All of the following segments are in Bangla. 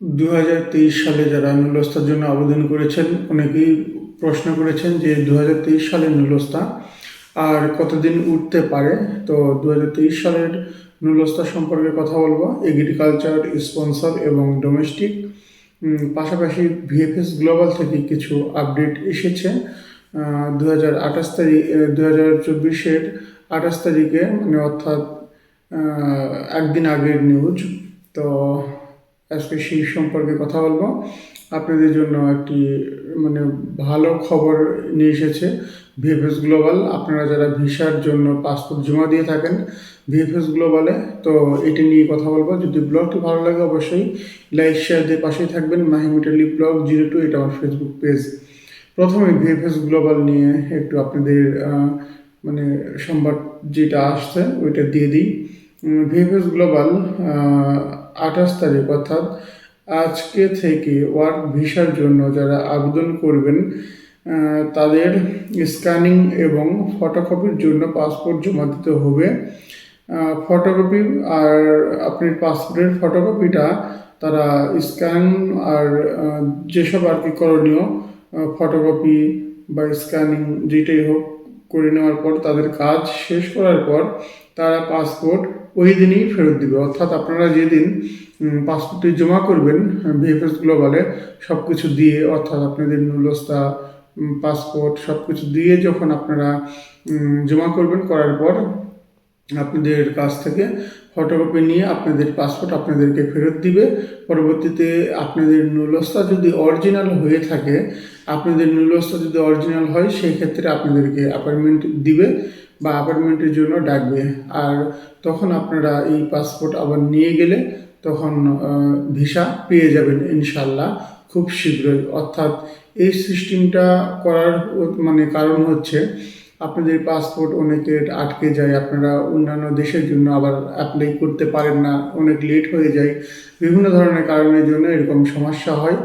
দু হাজার তেইশ সালে যারা নুলস্তার জন্য আবেদন করেছেন, অনেকেই প্রশ্ন করেছেন যে দু হাজার তেইশ সালের নুলস্তা আর কতদিন উঠতে পারে? তো দু হাজার তেইশ সালের নুলস্তা সম্পর্কে কথা বলব। এগ্রিকালচার স্পন্সর এবং ডোমেস্টিক। পাশাপাশি ভিএফএস গ্লোবাল থেকে কিছু আপডেট এসেছে। দু হাজার আঠাশ তারিখ দু হাজার চব্বিশের আঠাশ তারিখে মানে অর্থাৎ একদিন আগের নিউজ। তো আজকে সেই সম্পর্কে কথা বলব। আপনাদের জন্য একটি মানে ভালো খবর নিয়ে এসেছে ভিএফএস গ্লোবাল। আপনারা যারা ভিসার জন্য পাসপোর্ট জমা দিয়ে থাকেন ভিএফএস গ্লোবালে, তো এটি নিয়ে কথা বলব। যদি ব্লগটি ভালো লাগে অবশ্যই লাইক, শেয়ার দিয়ে পাশেই থাকবেন। মাহিমিটালি ব্লগ জিরো টু এটা আমার ফেসবুক পেজ। প্রথমে ভিএফএস গ্লোবাল নিয়ে একটু আপনাদের মানে সংবাদ যেটা আসছে ওইটা দিয়ে দিই। ভিএফএস গ্লোবাল আঠাশ তারিখ, অর্থাৎ আজকে থেকে ওয়ার্ক ভিসার জন্য যারা আবেদন করবেন তাদের স্ক্যানিং এবং ফটোকপির জন্য পাসপোর্ট জমা দিতে হবে। ফটোকপি আর আপনি পাসপোর্টের ফটোকপিটা তারা স্ক্যান আর যেসব আর কি করণীয় ফটোকপি বা স্ক্যানিং যেটাই হোক করে নেওয়ার পর, তাদের কাজ শেষ করার পর তারা পাসপোর্ট ওই দিনই ফেরত দিবে। অর্থাৎ আপনারা যেদিন পাসপোর্টটি জমা করবেন ভিএফএস গ্লোবালে সব কিছু দিয়ে, অর্থাৎ আপনাদের নুলস্তা পাসপোর্ট সব কিছু দিয়ে যখন আপনারা জমা করবেন, করার পর আপনাদের কাছ থেকে ফটোকপি নিয়ে আপনাদের পাসপোর্ট আপনাদেরকে ফেরত দিবে। পরবর্তীতে আপনাদের নুলস্তা যদি অরিজিনাল হয়ে থাকে, আপনাদের নুলস্তা যদি অরিজিনাল হয় সেই ক্ষেত্রে আপনাদেরকে অ্যাপয়েন্টমেন্ট দিবে। বা অ্যাপার্টমেন্টের জন্য ডাকবে। আর তখন আপনারা এই পাসপোর্ট আবার নিয়ে গেলে তখন ভিসা পেয়ে যাবেন ইনশাল্লাহ খুব শীঘ্রই। অর্থাৎ এই সিস্টেমটা করার মানে কারণ হচ্ছে আপনাদের পাসপোর্ট অনেকের আটকে যায়, আপনারা অন্যান্য দেশের জন্য আবার অ্যাপ্লাই করতে পারেন না, অনেক লেট হয়ে যায়। বিভিন্ন ধরনের কারণের জন্য এরকম সমস্যা হয়।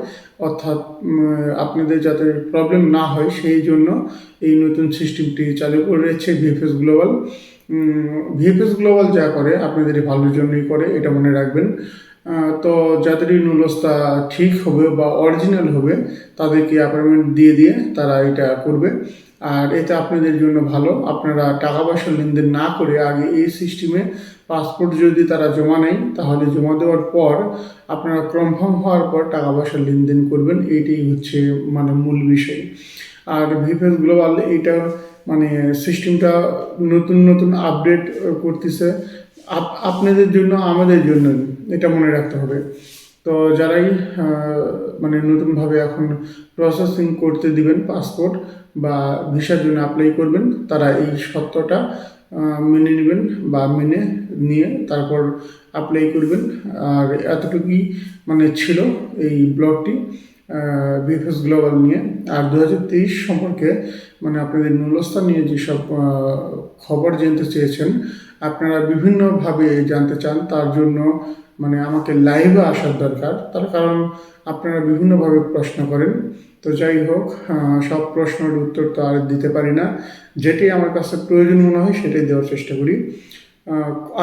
অর্থাৎ আপনাদের যাতে প্রবলেম না হয়, সেই জন্য এই নতুন সিস্টেমটি চালু করেছে ভিএফএস গ্লোবাল ভিএফএস গ্লোবাল যা করে, আপনাদের ভালোর জন্যই করে, এটা মনে রাখবেন। তো যাদেরই নুলস্তা ঠিক হবে বা অরিজিনাল হবে, তাদেরকে অ্যাপয়েন্টমেন্ট দিয়ে দিয়ে তারা এটা করবে। আর এটা আপনাদের জন্য ভালো। আপনারা টাকা পয়সা লেনদেন না করে আগে এই সিস্টেমে পাসপোর্ট যদি তারা জমা নেয়, তাহলে জমা দেওয়ার পর আপনারা কনফার্ম হওয়ার পর টাকা পয়সা লেনদেন করবেন। এইটাই হচ্ছে মানে মূল বিষয়। আর ভিফেস গ্লোবাল এইটা মানে সিস্টেমটা নতুন নতুন আপডেট করতেছে। আপ- আপনাদের জন্য, আমাদের জন্য এটা মনে রাখতে হবে। তো যারাই মানে নতুনভাবে এখন প্রসেসিং করতে দিবেন পাসপোর্ট বা ভিসার জন্য অ্যাপ্লাই করবেন, তারা এই সত্যটা মেনে নেবেন বা মেনে নিয়ে তারপর অ্যাপ্লাই করবেন। আর এতটুকুই মানে ছিল এই ব্লগটি বিএফএস গ্লোবাল নিয়ে। আর দু হাজার তেইশ সম্পর্কে মানে আপনাদের নুলস্থান নিয়ে যেসব খবর জানতে চেয়েছেন, আপনারা বিভিন্নভাবে জানতে চান, তার জন্য মানে আমাকে লাইভে আসার দরকার। তার কারণ আপনারা বিভিন্নভাবে প্রশ্ন করেন। তো যাই হোক সব প্রশ্নের উত্তর তো আর দিতে পারি না। যেটি আমার কাছে প্রয়োজন মনে হয় সেটাই দেওয়ার চেষ্টা করি।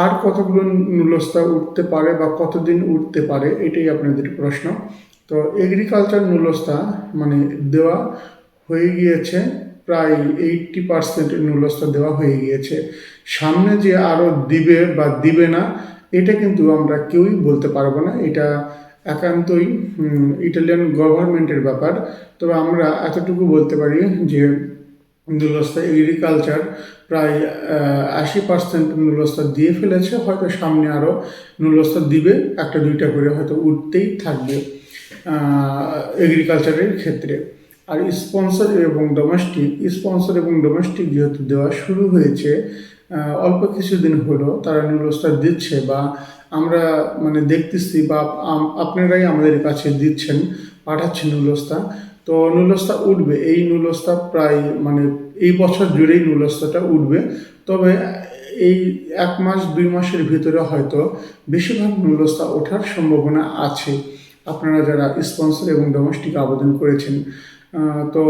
আর কতগুলো নুলস্তা উঠতে পারে বা কতদিন উঠতে পারে, এটাই আপনাদের প্রশ্ন। তো এগ্রিকালচার নুলস্তা মানে দেওয়া হয়ে গিয়েছে, প্রায় এইটটি পার্সেন্ট নুলস্তা দেওয়া হয়ে গিয়েছে। সামনে যে আরও দিবে বা দিবে না এটা কিন্তু আমরা কেউই বলতে পারব না। এটা একান্তই ইটালিয়ান গভর্নমেন্টের ব্যাপার। তবে আমরা এতটুকু বলতে পারি যে নুলস্তা এগ্রিকালচার প্রায় আশি পার্সেন্ট নুলস্তা দিয়ে ফেলেছে। হয়তো সামনে আরও নুলস্তা দিবে, একটা দুইটা করে হয়তো উঠতেই থাকবে এগ্রিকালচারের ক্ষেত্রে। আর স্পন্সর এবং ডোমেস্টিক স্পন্সর এবং ডোমেস্টিক যেহেতু দেওয়া শুরু হয়েছে অল্প কিছুদিন হলো তারা নুলস্তা দিচ্ছে বা আমরা মানে দেখতেছি বা আপনারাই আমাদের কাছে দিচ্ছেন, পাঠাচ্ছেন নুলস্তা তো নুলস্তা উঠবে, এই নুলস্তা প্রায় মানে এই বছর জুড়েই নুলস্তাটা উঠবে। তবে এই এক মাস, দুই মাসের ভিতরে হয়তো বেশিরভাগ নুলস্তা ওঠার সম্ভাবনা আছে। আপনারা যারা স্পন্সর এবং ডোমেস্টিক আবেদন করেছেন তো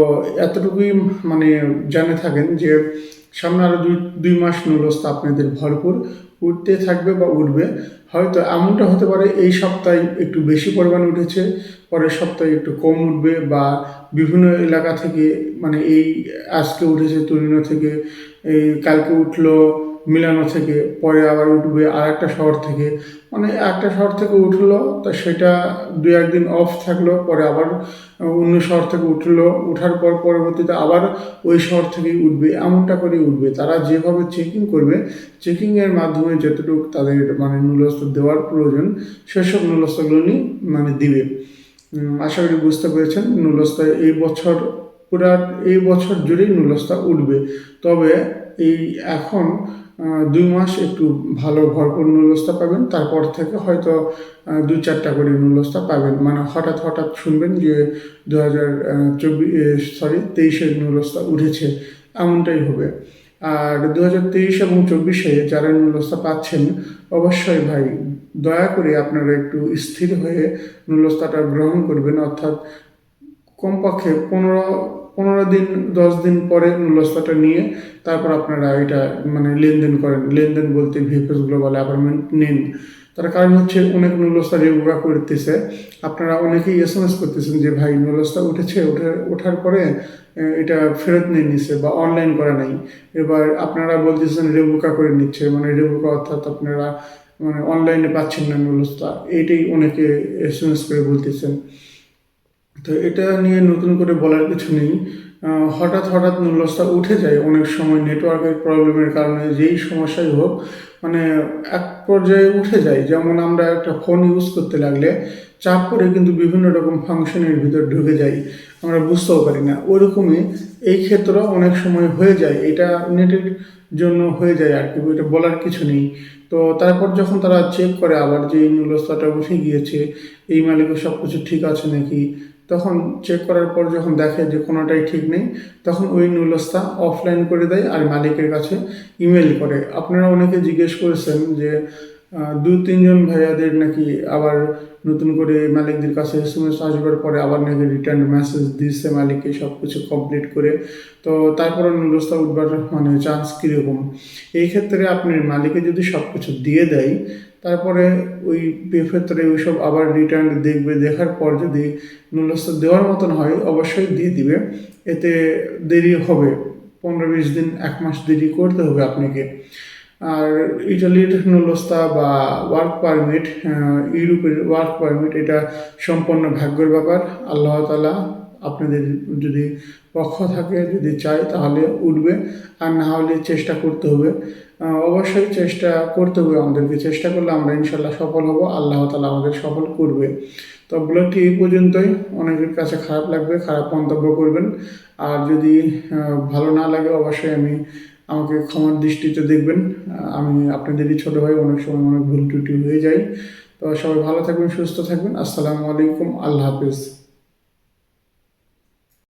এতটুকুই মানে জানে থাকেন যে সামনে আরও দুই দুই মাস নুরস্ত আপনাদের ভরপুর। উঠতে থাকবে বা উঠবে। হয়তো এমনটা হতে পারে, এই সপ্তাহে একটু বেশি পরিমাণ উঠেছে, পরের সপ্তাহে একটু কম উঠবে বা বিভিন্ন এলাকা থেকে মানে এই আজকে উঠেছে তরুণ থেকে কালকে উঠল মিলানো থেকে পরে আবার উঠবে আর একটা শহর থেকে। মানে একটা শহর থেকে উঠল, তা সেটা দু একদিন অফ থাকল, পরে আবার অন্য শহর থেকে উঠল। উঠার পর পরবর্তীতে আবার ওই শহর থেকেই উঠবে, এমনটা করে উঠবে। তারা যেভাবে চেকিং করবে চেকিংয়ের মাধ্যমে যতটুকু তাদের মানে নুলস্ত দেওয়ার প্রয়োজন, সেসব নুলস্তগুলো নিয়ে মানে দিবে। আশা করি বুঝতে পেরেছেন নুলস্তা এই বছর পুরা এই বছর জুড়েই নুলস্তা উঠবে। তবে এই এখন দুই মাস একটু ভালো ভরপুর নুলস্তা পাবেন, তারপর থেকে হয়তো দু চারটা করে নুলস্তা পাবেন। মানে হঠাৎ হঠাৎ শুনবেন যে দু হাজার চব্বিশ সরি তেইশের নুলস্তা উঠেছে, এমনটাই হবে। আর দু হাজার তেইশ এবং চব্বিশে যারা নুলস্তা পাচ্ছেন, অবশ্যই ভাই, দয়া করে আপনারা একটু স্থির হয়ে নুলস্তাটা গ্রহণ করবেন। অর্থাৎ কমপক্ষে পনেরো পনেরো দিন, দশ দিন পরে নুলস্তাটা নিয়ে তারপর আপনারা এটা মানে লেনদেন করেন। লেনদেন বলতে ভিএফএস গ্লোবাল অ্যাপার্টমেন্ট নিন। তার কারণ হচ্ছে অনেক নুলস্তা রেগুলা করতেছে, আপনারা অনেকেই এস এম এস করতেছেন যে, ভাই নুলস্তা উঠেছে, উঠে, ওঠার পরে এটা ফেরত নিয়ে নিচ্ছে বা অনলাইন করা নাই। এবার আপনারা বলতেছেন, রেবুকা করে নিচ্ছে। মানে রেবুকা অর্থাৎ আপনারা মানে অনলাইনে পাচ্ছেন না নুলস্তা এইটাই অনেকে এস এম এস করে বলতেছেন। তো এটা নিয়ে নতুন করে বলার কিছু নেই। হঠাৎ হঠাৎ মূল্যস্থা উঠে যায় অনেক সময় নেটওয়ার্কের প্রবলেমের কারণে, যেই সমস্যাই হোক মানে এক পর্যায়ে উঠে যায়। যেমন আমরা একটা ফোন ইউজ করতে লাগলে চাপ করে কিন্তু বিভিন্ন রকম ফাংশনের ভিতর ঢুকে যাই। আমরা বুঝতেও পারি না। ওইরকমই এই ক্ষেত্রেও অনেক সময় হয়ে যায়। এটা নেটের জন্য হয়ে যায় আর কি, এটা বলার কিছু নেই। তো তারপর যখন তারা চেক করে আবার যে এই মূল্যস্থাটা উঠে গিয়েছে, এই মালিকের সব কিছু ঠিক আছে নাকি? তখন চেক করার পর যখন দেখে যে কোনোটাই ঠিক নেই, তখন ওই নুলস্তা অফলাইন করে দেয় আর মালিকের কাছে ইমেল করে। আপনারা অনেকে জিজ্ঞেস করেছেন যে দু, তিনজন ভাইয়াদের নাকি আবার নতুন করে মালিকদের কাছে এস এম এস আসবার পরে আবার নাকি রিটার্ন মেসেজ দিচ্ছে মালিককে সব কিছু কমপ্লিট করে। তো তারপরে নুলস্তা উঠবার মানে চান্স কীরকম? এই ক্ষেত্রে আপনি মালিকে যদি সব কিছু দিয়ে দেয় তারপরে ওই ক্ষেত্রে ওইসব আবার রিটার্ন দেখবে, দেখার পর যদি নুলস্তা দেওয়ার মতন হয়, অবশ্যই দিয়ে দিবে। এতে দেরি হবে। পনেরো বিশ দিন, এক মাস দেরি করতে হবে আপনাকে। আর ইটালির নুলস্তা বা ওয়ার্ক পারমিট ইউরোপের ওয়ার্ক পারমিট এটা সম্পূর্ণ ভাগ্যের ব্যাপার। আল্লাহ তালা আপনাদের যদি পক্ষ থাকে, যদি চায়, তাহলে উঠবে। আর না হলে চেষ্টা করতে হবে। অবশ্যই চেষ্টা করতে হবে আমাদেরকে। চেষ্টা করলে আমরা ইনশাল্লাহ সফল হব। আল্লাহ তালা আমাদের সফল করবে। তো ব্লগটি এই পর্যন্তই। অনেকের কাছে খারাপ লাগবে, খারাপ মন্তব্য করবেন। আর যদি ভালো না লাগে, অবশ্যই আমি, আমাকে ক্ষমার দৃষ্টিতে দেখবেন। আমি আপনাদেরই ছোট ভাই, অনেক সময় অনেক ভুল ত্রুটি হয়ে যায়। তো সবাই ভালো থাকবেন, সুস্থ থাকবেন। আসসালামু আলাইকুম। আল্লাহ হাফিজ।